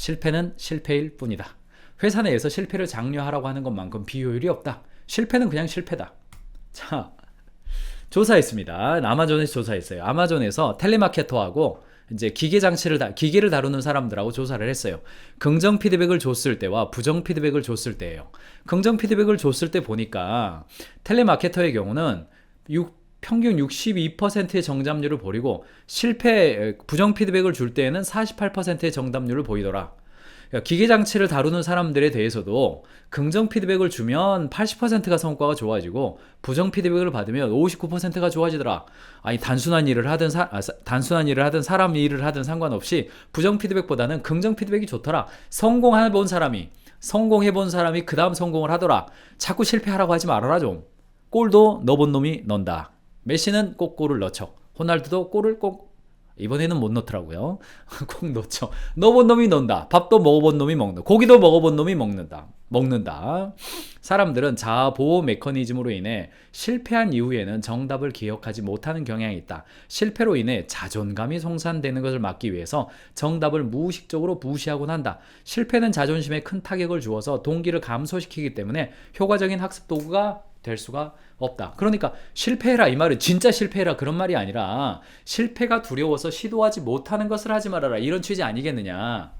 실패는 실패일 뿐이다. 회사 내에서 실패를 장려하라고 하는 것만큼 비효율이 없다. 실패는 그냥 실패다. 자, 조사했습니다. 아마존에서 조사했어요. 아마존에서 텔레마케터하고 이제 기계 장치를 다 기계를 다루는 사람들하고 조사를 했어요. 긍정 피드백을 줬을 때와 부정 피드백을 줬을 때예요. 긍정 피드백을 줬을 때 보니까 텔레마케터의 경우는 6, 평균 62%의 정답률을 보이고 실패 부정 피드백을 줄 때에는 48%의 정답률을 보이더라. 그러니까 기계 장치를 다루는 사람들에 대해서도 긍정 피드백을 주면 80%가 성과가 좋아지고 부정 피드백을 받으면 59%가 좋아지더라. 아니 단순한 일을 하든 사, 아, 사- 단순한 일을 하든 사람 일을 하든 상관없이 부정 피드백보다는 긍정 피드백이 좋더라. 성공해 본 사람이 성공해 본 사람이 그 다음 성공을 하더라. 자꾸 실패하라고 하지 말아라 좀. 골도 넣어본 놈이 넣는다. 메시는 꼭 골을 넣죠. 호날두도 골을 꼭 이번에는 못 넣더라고요. 꼭 넣죠. 넣어본 놈이 넣는다. 밥도 먹어본 놈이 먹는다. 고기도 먹어본 놈이 먹는다. 먹는다. 사람들은 자아 보호 메커니즘으로 인해 실패한 이후에는 정답을 기억하지 못하는 경향이 있다. 실패로 인해 자존감이 송산되는 것을 막기 위해서 정답을 무의식적으로 무시하곤 한다. 실패는 자존심에 큰 타격을 주어서 동기를 감소시키기 때문에 효과적인 학습 도구가 될 수가 없다. 그러니까 실패해라 이 말은 진짜 실패해라 그런 말이 아니라 실패가 두려워서 시도하지 못하는 것을 하지 말아라 이런 취지 아니겠느냐.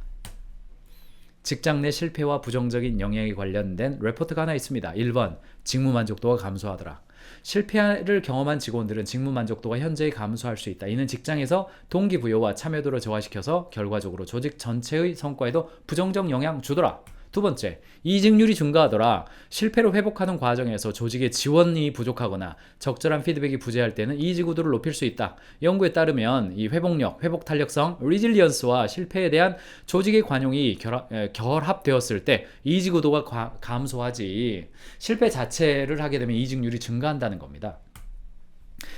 직장 내 실패와 부정적인 영향이 관련된 레포트가 하나 있습니다. 1번 직무 만족도가 감소하더라. 실패를 경험한 직원들은 직무 만족도가 현저히 감소할 수 있다. 이는 직장에서 동기부여와 참여도를 저하시켜서 결과적으로 조직 전체의 성과에도 부정적 영향 주더라. 두 번째, 이직률이 증가하더라. 실패를 회복하는 과정에서 조직의 지원이 부족하거나 적절한 피드백이 부재할 때는 이직 구도를 높일 수 있다. 연구에 따르면 이 회복력, 회복 탄력성, 리질리언스와 실패에 대한 조직의 관용이 결합, 에, 결합되었을 때 이직 구도가 과- 감소하지. 실패 자체를 하게 되면 이직률이 증가한다는 겁니다.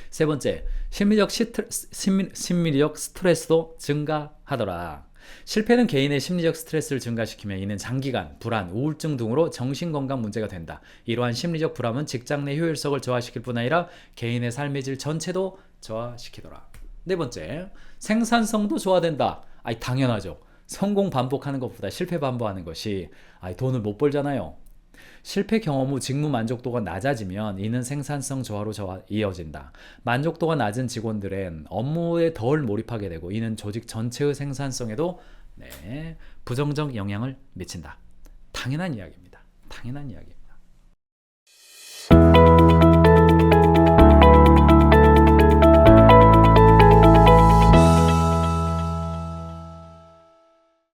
세 번째, 심리적 시트, 심리, 심리적 스트레스도 증가하더라. 실패는 개인의 심리적 스트레스를 증가시키며 이는 장기간 불안, 우울증 등으로 정신건강 문제가 된다. 이러한 심리적 불안은 직장 내 효율성을 저하시킬 뿐 아니라 개인의 삶의 질 전체도 저하시키더라. 네 번째, 생산성도 저하된다. 아이 당연하죠. 성공 반복하는 것보다 실패 반복하는 것이 아이 돈을 못 벌잖아요. 실패 경험 후 직무 만족도가 낮아지면 이는 생산성 저하로 저하 이어진다. 만족도가 낮은 직원들은 업무에 덜 몰입하게 되고 이는 조직 전체의 생산성에도 네, 부정적 영향을 미친다. 당연한 이야기입니다. 당연한 이야기.